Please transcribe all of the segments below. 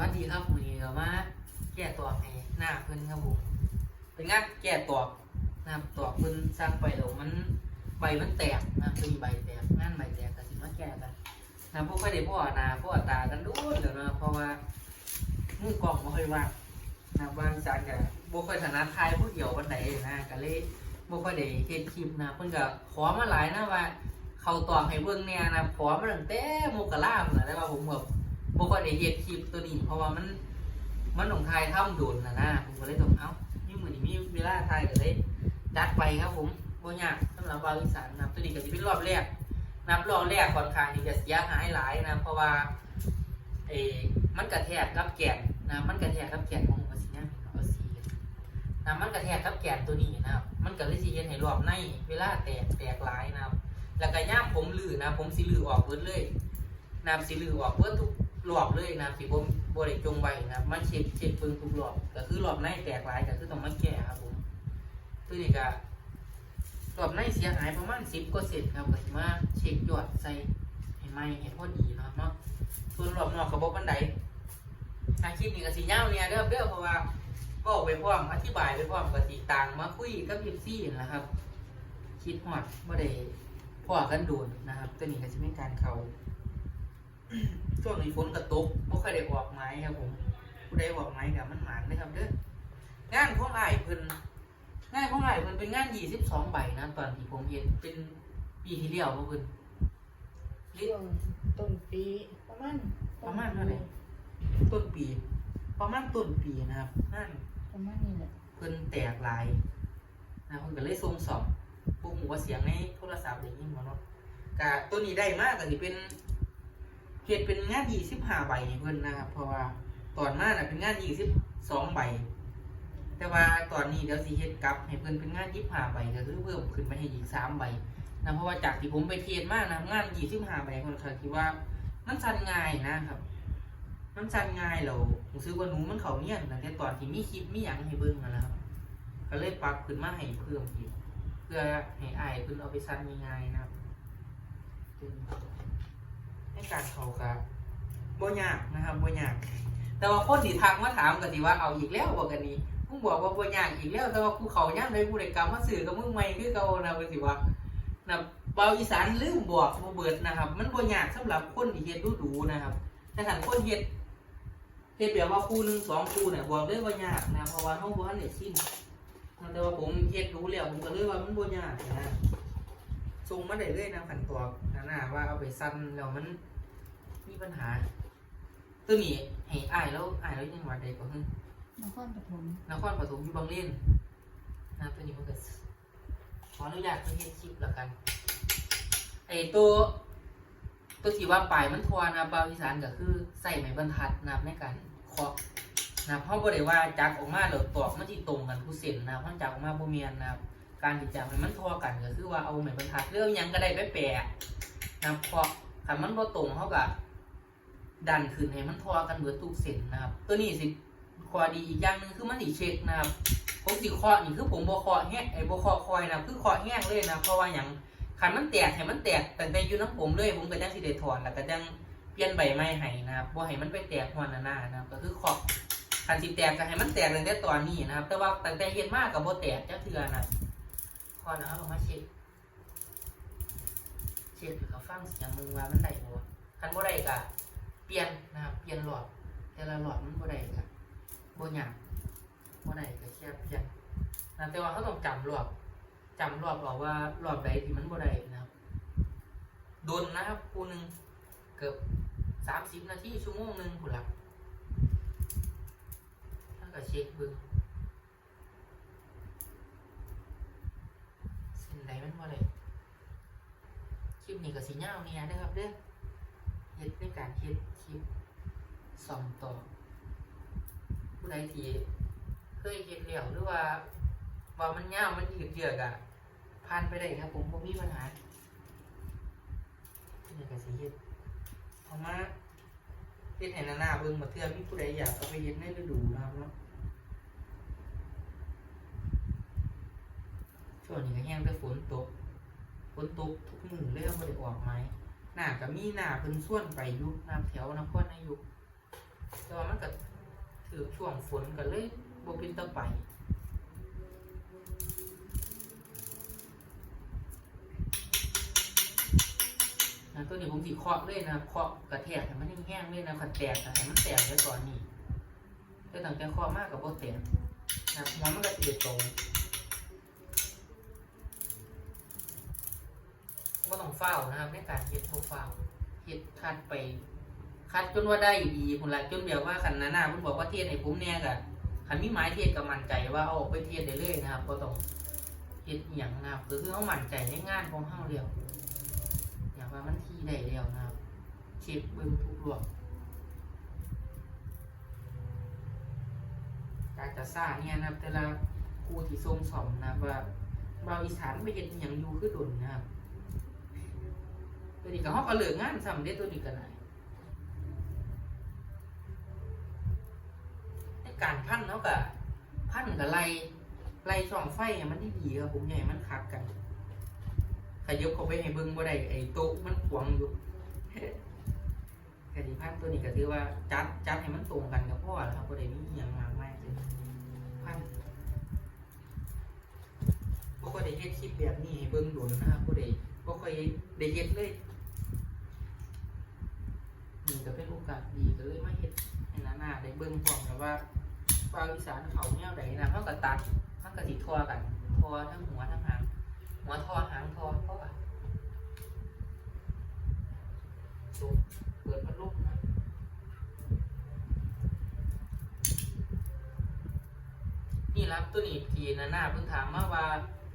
วัสดีครับวันนี้เรามาแก้ตัวให้หน้าเพิ่นครับผมเป็นงานแก้ตัวนะครับตัวเพิ่นสร้างไปแล้วมันใบมันแตกนะเป็นใบแตกงานใบแตกก็สิมาแก้กันนะพวกค่อยได้พ่อนาพ่อตากันดูเดี๋ยวนะเพราะว่ามือกล้องบ่ค่อยว่างนะบางจานก็บ่ค่อยถนัดถ่ายผู้เดียววันใดนะก็เลยบ่ค่อยได้เฮ็ดคลิปนะเพิ่นก็ขอมาหลายนะว่าเขาตอบให้เบิ่งแน่นะขอมาตั้งแต่โมกราพุ่นะแต่ว่าผมแบบ บ่ค่อยได้เฮ็ดคลิปตัวนี้ เพราะว่ามันมันต้องถ่ายทำโดนนะนะผมก็เลยต้องเอ้านี่เหมือนี้มีเวลาถ่ายก็เลยจัดไปครับผมบ่ยากสำหรับบาวอีสานนะครับตัวนี้ก็สิเป็นรอบแรกนับรอบแรกค่อนข้างที่จะเสียหายหลายนะ เพราะว่าเอมันกระแทกกับแกนนะมันกระแทกกับแกนของภาษีเนี่ยเอาสีนะมันกระแทกกับแกนตัวนี้นะครับ มันก็เลยสิเฮ็ดให้รอบในเวลาแตกแตกหลายนะครับ แล้วก็ย่ามผมลื้อนะ ผมสิลื้อออกเบิดเลยน้ำสิลือออกเพื่อทุก รอบเลยน้ำสิบ่บ่ได้จงไว้นะครับมันเช็ดเช็ดเบิ่งทุกรอบก็คือรอบในแตกหลายก็คือต้องมาแก้ครับผมตัวนี้ก็รอบในเสียหายประมาณ10กว่าเศษครับก็สิมาเช็คยอดใส่ให้ใหม่ให้พอดีเนาะเนาะส่วนรอบนอกก็บ่ปานใดอาคลิปนี้ก็สิยาวเนี่ยเด้อเด้อเพราะว่าก็ไปพร้อมอธิบายไปพร้อมก็สิต่างมาคุยกับ FC นั่นะครับ คิดฮอดบ่ได้พอกันโดนนะครับ ตัวนี้ก็สิเป็นการเขา ช่วงนี้ฝนกระตกบ่ค่อยได้ออกไม้ครับผมผู้ใดออกไม้กับมันหมานนะครับเด้องานของอ้ายเพิ่นงานของอ้ายเพิ่นเป็นงาน22ใบนะตอนที่ผมเห็นเป็นปีที่แล้วบ่เพิ่นช่วงต้นปีประมาณประมาณเท่าไหร่ต้นปี ประมาณต้นปีนะครับงานประมาณนี้แหละเพิ่นแตกหลายนะเพิ่นก็เลยส่งสอบพวกหมูว่าเสียงในโทรศัพท์ได้ยินบ่เนาะกะตัวนี้ได้มากก็สิเป็น เฮ็ดเป็นงาน25ใบให้เพิ่อนนะครับ เพราะว่าตอนมาน่ะเป็นงาน22ใบ แต่ว่าตอนนี้เดี๋ยวสิเฮ็ดกลับ ให้เพิ่อนเป็นงาน25ใบก็คือเพิ่มขึ้นไปให้อีก3ใบนะเพราะว่าจากที่ผมไปเทรดมากนะงาน25ใบคนเขาคิดว่ามันสั้นง่ายนะครับ มันสั้นง่ายแล้วผมซื้อว่าหนูมันเขาเนียนตั้งแต่ตอนที่มีคลิปมีหยังให้เบิ่งนั่นและครับ ก็เลยปรับขึ้นมาให้เพิ่มอีกเพื่อให้อายเพิ่นเอาไปสั้นง่ายๆนะครับ ในการเขาครับบ่ยากนะครับบ่ยาก แต่ว่าคนที่ทักมาถามก็สิว่าเอาอีกแล้วบอกกันนี้มึงบอกว่าบ่ยากอีกแล้วแต่ว่ากูเขาย่ำเลยกูได้กลับมาซื้อกับมึงใหม่คือเก่านะเพิ่นสิว่านะเบาอีสานลืมบอกบ่เบิดนะครับ มันบ่ยากสำหรับคนที่เฮ็ดดูๆนะครับ แต่ถ้าคนเฮ็ดเฮ็ดแบบว่าคู่หนึ่งสองคู่เนี่ยบอกเลยว่ายากนะเพราะว่าเฮาบ่ทันได้ชินแต่ว่าผมเฮ็ดรู้แล้วผมก็เลยว่ามันบ่ยากนะ ส่งมาได้เลยนะขั้นตอนนั่นน่ะว่าเอาไปสั้นแล้วมันมีปัญหา ตัวนี้ให้อ้ายแล้วอ้ายแล้วจังหวัดใดก็คือนครปฐมนครปฐมอยู่บางเลนนะตัวนี้มันก็ขออนุญาตไปเฮ็ดคลิปแล้วกันไอ้ตัวตัวที่ว่าปลายมันทวนะบาวอีสานก็คือใส่ไม้บรรทัดนะครับในการเคาะนะครับเพราะบ่ได้ว่าจักออกมาแล้วตอกมันที่ตรงกันทุกเส้นนะครับมันจักออกมาบ่แม่นนะครับ การที่จะให้มันทอกันก็คือว่าเอาไม้บรรทัดเรื่องยังก็ได้ไปแปะนะครับเพราะคันมันบ่ตรงเฮาก็ดันขึ้นให้มันทอกันเบิดทุกเส้นนะครับ ตัวนี้สิข้อดีอีกอย่างหนึ่งคือมันสิเช็คนะครับผมสิเคาะนี่คือผมบ่เคาะแห้งไอ้บ่เคาะคอยนะครับคือเคาะแห้งเลยนะเพราะว่าหยังคันมันแตกให้มันแตกตั้งแต่อยู่น้ำผมเลย ผมก็จังสิได้ถอนแล้วก็จังเปลี่ยนใบไม้ให้นะครับบ่ให้มันไปแตกหัวหน้าหน้านะครับ ก็คือขอบคันสิแตกก็ให้มันแตกตั้งแต่ตอนนี้นะครับ แต่ว่าตั้งแต่เฮ็ดมากก็บ่แตกจักเทื่อนะ ครับขอนะเอามาเช็คเช็คกับฟังเสียงมึงว่ามันได้บ่คันบ่ได้ก็เปลี่ยนนะครับเปลี่ยนหลอด แต่ละหลอดมันบ่ได้ก็บ่ยากบ่ได้ก็แค่เปลี่ยนนะแต่ว่าเขาต้องจำรอบจำรอบบอกว่ารอบใดที่มันบ่ได้นะครับโดนนะครับคูหนึ่งเกือบสามสิบนาทีชั่วโมงหนึ่งผู้หลักถ้าก็เช็คเบึงสิ่งใด มันบ่ได้คลิปนี้ก็สีเงาเนี่ยนะครับเด้อเฮ็ดในการเฮ็ดคลิปส่องต่อผู้ใดที่เคยเฮ็ดแล้วหรือว่าว่ามันยามันยืดเยือกอะผ่านไปได้ครับ ผมผมมีปัญหานี่ก็สิเฮ็ดเอามาเฮ็ดให้หน้าๆเบิ่งมาเทื่อมีผู้ใดอยากเอาไปเฮ็ดในฤดูนะครับเนาะ ช่วงนี้ก็แห้งแต่ฝนตกฝนตกทุกมือเลยเอาบ่ได้ออกไม้หน้าก็มีหน้าเพิ่นส่วนไปยู่น้ำแถวนครนายกแต่แต่ว่ามันก็ถือช่วงฝนก็เลยบ่เป็นตะไปนะตัวนี้ผมสิเคาะเลยนะครับเคาะกระแทกให้มันแห้งๆเลยนะขัดแตกนะให้มันแตกไว้ก่อนนี่แต่ตั้งแต่เคาะมากกับโบ่แตกนะครับหัวมันก็สิได้ตรงบ่ ต้องเฝ้านะครับในการเฮ็ดบ่เฝ้าเฮ็ดคัดไป คัดจนว่าได้ดีพุ่นละจนแบบว่าคันนานาพิ่นบอกว่าเทศให้ผมเนี่ยก็คันมีหมายเทศก็มั่นใจว่าเอาออกไปเทศได้เลยนะครับบ่ต้องเฮ็ดอีหยังนะครับคือเฮามั่นใจในงานของเฮาแล้วอยากว่ามันที่ได้แล้วนะครับเช็คเบิ่งทุกรอบการจะสร้างเนี่ยนะครับแต่ละครูที่ทรงสอนนะครับว่าเบาอีสานไปเฮ็ดอีหยังอยู่คือดุนนะครับ ตัวนี้ก็เฮาก็เลิกงานซ้ำเด้ตัวนี้ก็ได้ในการพันเนาะกับพันกับไล่ไล่ช่องไฟมันดีๆครับผมใหญ่มันคักกันขยบเข้าไปให้เบิ่งบ่ได้ไอ้โต๊ะมันขวางอยู่แค่ที่พันตัวนี้ก็ถือว่าจัดจัดให้มันตรงกันกับพ่อแล้วครับบ่ได้มีอย่างมากมายเลยพันบ่ค่อยได้เฮ็ดคลิปแบบนี้ให้เบิ่งโดนนะครับบ่ได้บ่ค่อยได้เฮ็ดเลย นี่ก็เป็นโอกาสดีก็เลยมาเฮ็ดให้หน้าๆได้เบิ่งพร้อมกับว่าภาอีสานเขาแนวใดนะเขาก็ตัดมันก็สิทั่วกันทั่วทั้งหัวทั้งหางหัวทอหางทอเพราะว่าเปิดพัดลมนะนี่รับตัวนี้ทีนะหน้าเพิ่งถามมาว่า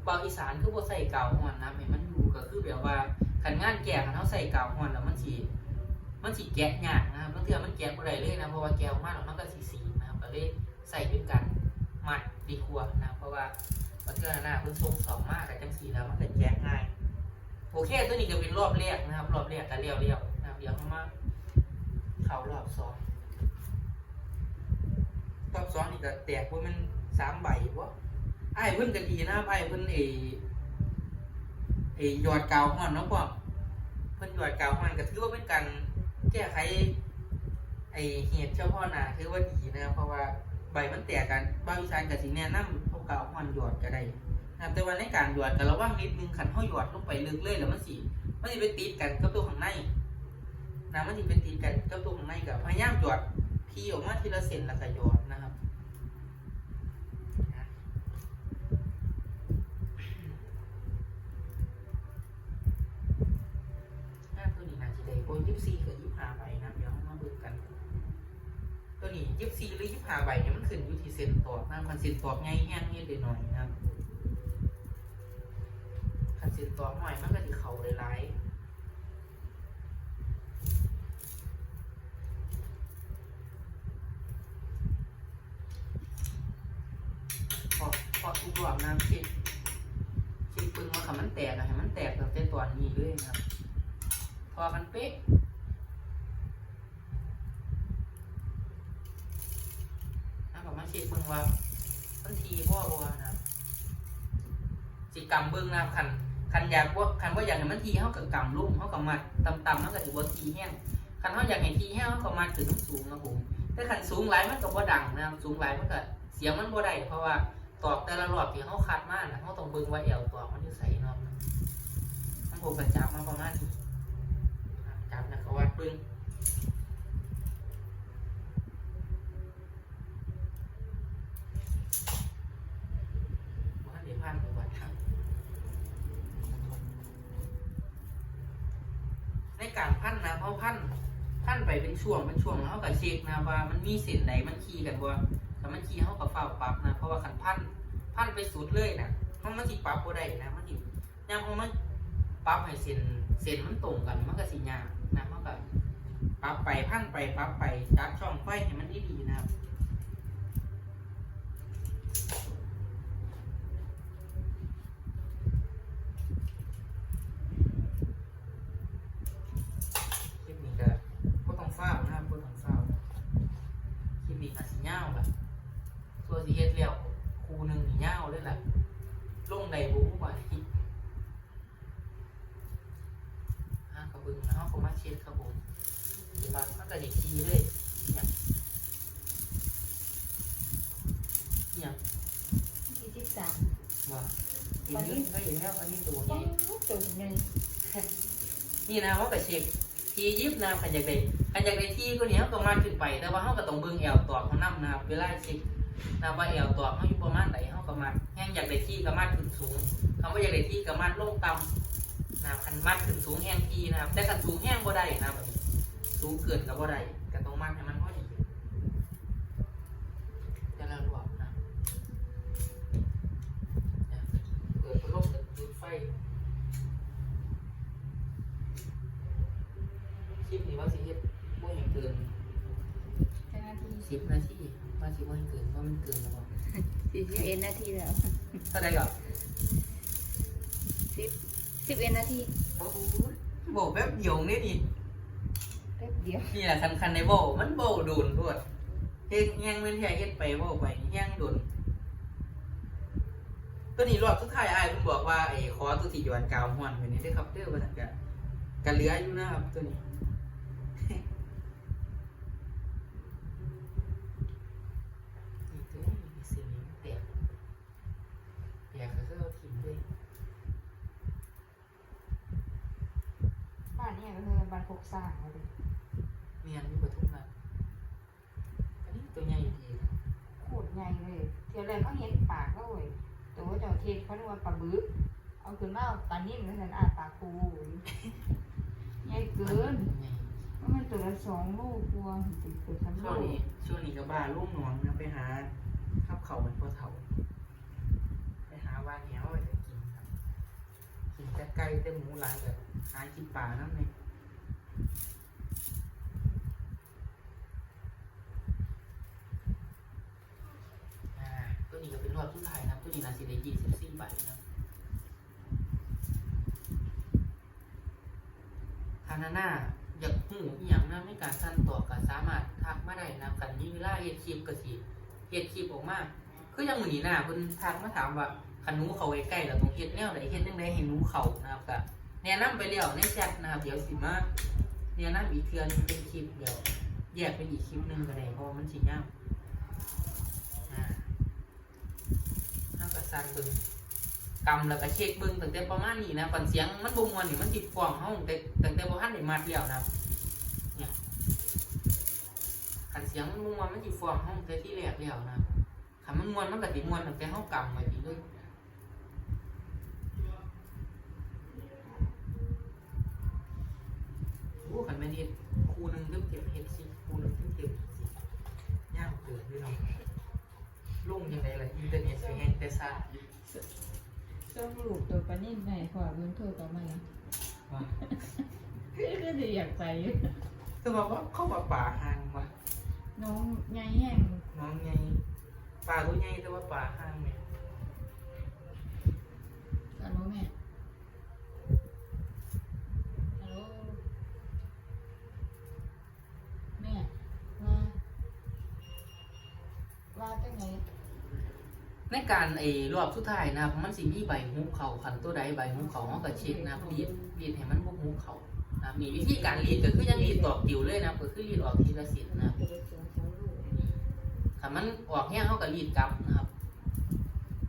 ภาอีสานคือบ่ใส่เก่าวฮ้อนนะให้มันอยู่ก็คือแบบว่าคันงานแก่คันเฮาใส่เก่าวฮ้อนแล้วมันสิ มันสีแกะยากนะครับบางเทื่อมันแกะบ่ได้เลยนะเพราะว่าแกะออกมาแล้วมันก็สีสีนะครับก็เลยใส่ด้วยกันมัดดีกว่านะเพราะว่าบางเทื่อหน้าเพิ่นทรงสองมากกับจังสีแล้วมันก็แกะง่ายโอเคตัวนี้ก็เป็นรอบแรกนะครับ รอบแรกก็เลี้ยวเลี้ยวนะครับเดี๋ยวเข้ามาเข้ารอบสองรอบสองนี่ก็แตกว่ามันสามใบวะไอ้เพิ่นก็ดีนะครับไอ้เพิ่นเอเอยอดกาวห่อนเนาะพ่อเพิ่นยอดกาวห่อนก็ถือว่าเป็นการ แก้ไขไอเหตุเฉพาะหน้าคือว่าดีนะครับ เพราะว่าใบมันแตกกันบางวิชากับสิแนะนำเอากาวห่อนหยอดก็ได้นะครับแต่ว่าในการหยอดก็ระวังนิดนึงขันห้อยหยอดลงไปลึกเลยแล้วมันสิมันสิไปติดกันกับตัวข้างในนะมันสิไปติดกันกับตัวข้างในกับพยายามหยอดที่ออกมาทีละเซนละกระหยอดนะครับห้าตัวนี้นาทีใดโอ้ยี่สิบสี่กับยี่สิบห้าใบนะครับเดี๋ยวเรามาเบิ่งกัน ตัว นี้ยี่สิบสี่หรือยี่สิบห้าใบเนี่ยมันขึ้นอยู่ที่เส้นตอกนะมันเส้นตอกง่ายแห้งนิดหน่อยนะครับคันเส้นตอกหน่อยมันก็จะเข่าหลายๆพอพอทุกรอบนะเช็คเช็คปึงว่าคำมันแตกอะให้มันแตกแบบแต่ตัวนี้เลยนะครับพอกันเป๊ะ นะผ มาเช็คเบิ่งว่าทันทีพ่อบ่นะสิกรรมเบิ่งนะครับคันคันอยากว่าคันว่าอยากให้มันทีเฮากับกำลุ่มเฮากับมัดต่ำๆเฮาก็ถือว่าทีแห้งคันเฮาอยากให้ทีแห้งเฮาก็มัดถึงสูงนะผมแต่คันสูงหลายมันก็บ่ดังนะครับสูงหลายมันก็เสียงมันบ่ได้เพราะว่าตอกแต่ละรอบที่เฮาคัดมาน่ะเฮาต้องเบิ่งว่าแอวตอกมันอยู่ไสเนาะมันผมก็จับมาประมาณนี้จับนะก็วัดเบิ่ง ว่าเดี๋ยวพันไปวัดครับ ในการพันนะเพราะพันพันไปเป็นช่วงเป็นช่วงแล้วเขาก็เช็คนะว่ามันมีเส้นไหนมันคีกันบ่แต่มันคีเขาก็เฝ้าปรับนะเพราะว่าขันพันพันไปสุดเลยนะมันมันสิปรับบ่ได้นะมันสิยามเขามันปรับให้เส้นเส้นมันตรงกันมันก็สิยากนะมันก็ปรับไปพันไปปรับไปจัดช่องไฟให้มันดีๆนะครับ ซีเลยเนี่ยเนี่ยที่ที่าว่าเห็นนี้ก็เห็นแล้วอันนี้ตัวนี้ตัวหนึ่นี่นะว่าไปเช็คทียิบนะขันยักษ์ใดขันยักษ์ใดที่ก็เนี้ยก็มาขึ้นไป แต่ว่าเขาก็ต้องเบิ่งแอลตัวเขานั่มนะเวลาเช็คนะว่าแอลตัวเขาอยู่ประมาณไหนเขาก็มาแห้งอยากได้ที่ก็มาขึ้นสูงคำว่าอยากได้ที่ก็มาลงต่ำนะขันมาขึ้นสูงแห้งที่นะแต่ขันสูงแห้งก็ได้นะแบบ สูงเกินก็บ่ได้ก็ต้องมาให้มันพอดีจะละรวบนะเนี่ยเปิดพัดลมเปิดดูดไฟคลิปนี้ว่าสิเฮ็ดบ่ให้เกินแค่นาทีสิบนาทีว่าสิบ่ให้เกินว่ามันเกินแล้วบ่สี่สิบเอ็ดนาทีแล้วเท่าใดก็สิบสิบเอ็ดนาทีโอ้โหบ่แป๊บเดียวนี่นี่ แป๊บเดียวนี่แหละสำคัญในบ่มันบ่โดนโพดเฮ็ดแฮงแม่นแท้เฮ็ดไปบ่ไปแฮงโดนตัวนี้รอบสุดท้ายอ้ายเพิ่นบอกว่าไอ้ขอตัวที่ย้อนกาวฮ้อนไว้นี่เด้อครับเด้อว่าซั่นก็ก็เหลืออยู่นะครับตัวนี้นี่ตัวนี้มีสิ่งนี้แตกแตกก็คือเอาทิ้งด้วยบ้านเนี่ยก็คือบ้านโคกสร้างเลยเมียนมีปทุมรัฐอันนี้ตัวใหญ่ดีโคตรใหญ่เลยเที่ยวแรกเขาเห็นปากก็เว้ยแต่ว่าเจ้าเทศเขาเรียกว่าปลาบึกเอาขึ้นมาปลานิ่มแล้วฉันอาปากคูใหญ่เกินใหญ่ว่ามันตัวละสองลูกกลัวติดตัวสามช่วลูงกนี้ช่วงนี้ก็บ้าลูกหนองนะไปหาข้าวเขาเหมือนพ่อเฒ่าไปหาวานเหนียวไปจะกินครับกินแต่ไก่แต่หมูหลายแบบหากินป่านั่นเองอ่าตัวนี้ก็เป็นรอบทุกทายนะครับ ตัวนี้นาสิได้ยี่สิบสี่ใบนะครับ ทานาน่าอยากหูอหย่างนะไม่การสั้นต่อก็สามารถทักมาได้นะกันมีเวลาเฮ็ดคลิปก็สิเฮ็ดคลิปออกมา คืออยังมื้อนี้นะเพิ่นทักมาถามว่าคันหนูเข้าใกล้ๆแล้วต้องเฮ็ดแนวใดเฮ็ดจังไดให้หนูเขานะครับก็แนะนำไปแล้วในแชทนะครับเดี๋ยวสิมาแนะนำอีกเทือนเป็นคลิปเดี๋ยวแยกเป็นอีกคลิปหนึงก็ได้เพราะว่ามันสิยาวอ่าเฮาก็สั่นเบิ่งกำแล้วก็เช็คเบิ้งตั้งแต่ประมาณนี้นะก่อนเสียงมันบ่มวนนี่มันติดฟ้องเฮาแต่ตั้งแต่บ่ทันได้มาเที่ยวนะครับเนี่ยคันเสียงมันบ่มวนมันสิฟ้องเฮาตั้งแต่ที่แรกแล้วนะ คันมันมวนมันก็สิมวนตั้งแต่เฮากำไว้นี่เลยโอ้คันแม่นเฮ็ดคู่หนึงเริ่มเก็บเฮ็ดสิคู่หนึงเริ่มเก็บสิยากเกินด้วยเนาะลงยังไงล่ะอินเทอร์เน็ตสิแฮงแต่ซ่าส้มลูกตัวปลานิ่มไหนขอเงินโทรต่อมาว่าก็จะอยากไปอยู่คือบอกว่าเข้ามาป่าห่างว่ะน้องใหญ่แห้ง น้องไง ป่าก็ไงแต่ว่าป่าห่างเนี่ยฮัลโหลแม่ฮัลโหลแม่ว่าว่าจังไงในการไอ้รอบสุดท้ายนะครับมันสิมีใบหุบเขาขันตัวใดใบหุบเขาเขาก็เช็ดนะครับรีดรีดให้มันบุกหุบเขานะครับมีวิธีการรีดก็คือยังรีดตอกติวเลยนะครับก็คือรีดออกทีละสินนะครับ ถ้ามันออกแห้งเขาก็รีดกลับนะครับ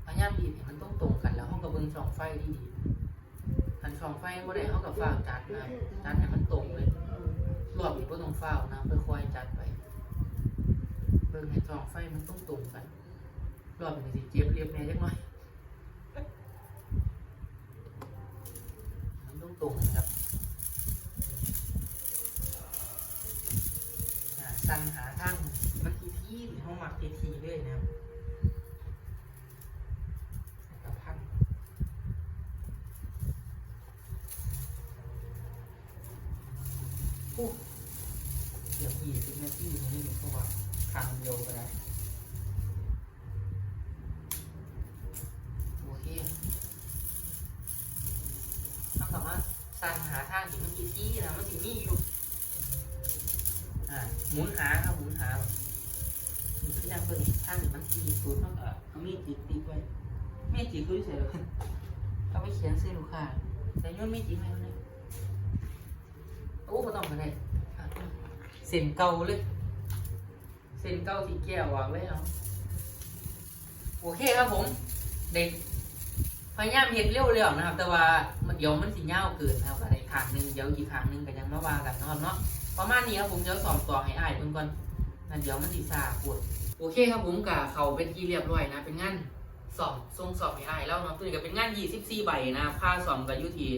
พยายามรีดให้มันต้องตรงกันแล้วเขาก็เบิ่งช่องไฟดีๆคันช่องไฟบ่ได้เขาก็ฟ้าจัดนะจัดให้มันตรงเลยรอบนี้ก็ต้องเฝ้านะค่อยจัดไปเบิ่งให้ช่องไฟมันต้องตรงกันรอบนี้สิเจ็บเรียบแน่จักหน่อยมันต้องตรงนะครับสั่งหาทาง ที่ห้องหมักทีทีเลยนะครับกระพันโอ้เดี๋ยวยี่สิบนาทีนี่เพราะว่าครั้งเดียวก็ได้โอเคต้องสามารถสร้างหาทางที่มันกี่ที่นะมันที่มีอยู่อ่าหมุนหารับหมุนหานี่คืออย่างตัวนี้ ทางที่มันที่ศูนย์เท่ากับเอามีดจิกติดไว้มีดจิกคือเฉยเลยเอาไปเขียนซื้อลูกค้าแต่ย้อนมีดจิกไว้มันเลยโอ้ก็ต้องมาได้เส้นเก่าเลยเส้นเก่าที่แก้ววางไว้เอาโอเคครับผม เด็กพยายามเฮ็ดเร็วๆนะครับ แต่ว่ามันเดี๋ยวมันสิยาเกินนะครับอะไรขางหนึงเดี๋ยวอีกขางหนึงก็ยังมาว่ากันเนาะเนาะประมาณนี้ครับผมเดี๋ยวสอบต่อให้อ้ายเพิ่นก่อนนั่นเดี๋ยวมันสิซาปวด โอเคครับผมกับเขาเป็นที่เรียบร้อยนะ เป็นงานสอบทรงสอบให้อ้แล้วเนาะตัวนี้ก็เป็นงาน24ใบนะครับค่าสอบก็อยู่ที่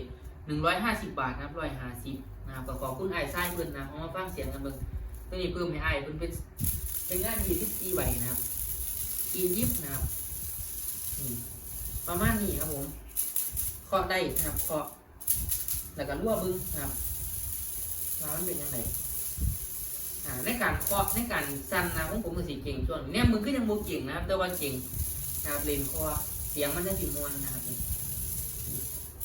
150บาทนะครับ150นะครับก็ขอบคุณอ้ายชายเพิ่นนะเอามาฟังเสียงกันเบิ่งตัวนี้เพิ่มให้ไอ้เพิ่นเป็นเป็นงาน24ใบนะครับกินยิบนะครับประมาณนี้ครับผมเคาะได้นะครับเคาะแล้วก็รั่วบึ้งนะครับว่ามันเป็นยังไง ในการเคาะในการสั่นนะของผมมันสีเก่งช่วงเนี่ยมือก็ยังโมเก่งนะครับ แต่ว่าเก่งนะครับเลนคอเสียงมันจะสีมวนนะครับ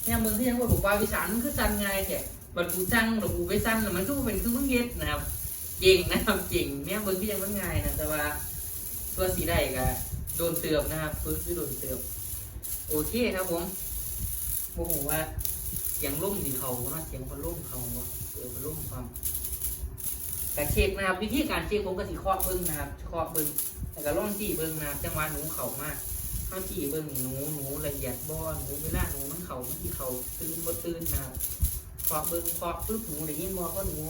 เนี่ยมึงก็ยังว่าบอกว่าวิสานมันคือสั่นไงแค่บัดกูสั่งหรือกูไปสั่นแล้วมันก็เป็นคือมึงเย็ดนะครับ เก่งนะครับเก่งเนี่ยมึงก็ยังมันง่ายนะแต่ว่าตัวสีได้ก็โดนเตือบนะครับฝึกคือโดนเตือบโอเคครับผมโมโหว่าเสียงล่มสีเขาเนาะเสียงพัดล่มเขาเนาะเออพัดล่มความ แต่เช็คนะครับ วิธีการเช็คผมก็สีเคาะเบิ้งนะครับเคาะเบิ้งแต่ก็ล่องจี้เบิ้งนะครับจังหวะหนูเข่ามากเข้าจี้เบิ้งหนูหนูละเอียดบ่หนูเวลาหนูมันเข่ามันที่เข่าตื่นบ่ตื่นนะครับเคาะเบิ้งเคาะปึ๊บหนูได้ยินบ่ก็หนู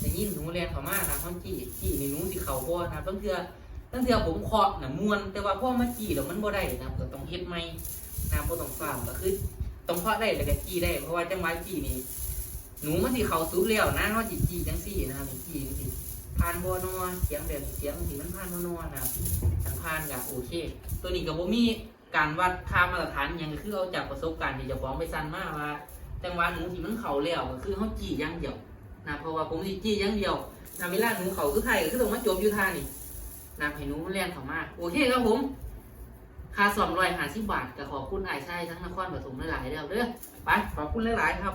ได้ยินหนูแรงเข้ามากนะเข้าจี้จี้นี่หนูสิเข่าบ่นะครับต้องเทื่อตั้งเทื่อผมเคาะน่ะมวน แต่ว่าพ่อมาจี้แล้วมันบ่ได้นะก็ต้องเฮ็ดใหม่น้ำบ่ต้องฟาร์มก็คือต้องเพาะได้แต่ก็จี้ได้ เพราะว่าจังหวะจี้นี่ หนูมันสิเขาซุปแล้วนะเฮาสิจี้จังซี่นะครับจี้จังซี่ผ่านบ่นอเสียงแบบเสียงที่มันผ่านบ่นอนะครับถ้าผ่านก็โอเค ตัวนี้ก็บ่มีการวัดค่ามาตรฐานยังคือเอาจากประสบการณ์ที่จ้าของไปสั่นมากว่าจังหวะหนูที่มันเขาแล้วก็คือเฮาจี้อย่างเดียวนะเพราะว่าผมจี้อย่างเดียวนะเวลาหนูเขาคือไทยก็คือต้องมาจบอยู่ท่านี่นะให้หนูเรียนเขามากโอเคครับผมค่าสอมรอยหาสิบบาทก็ขอบคุณไอ้ชายทั้งนครปฐมหลายๆแล้วเด้อไปขอบคุณหลายๆครับ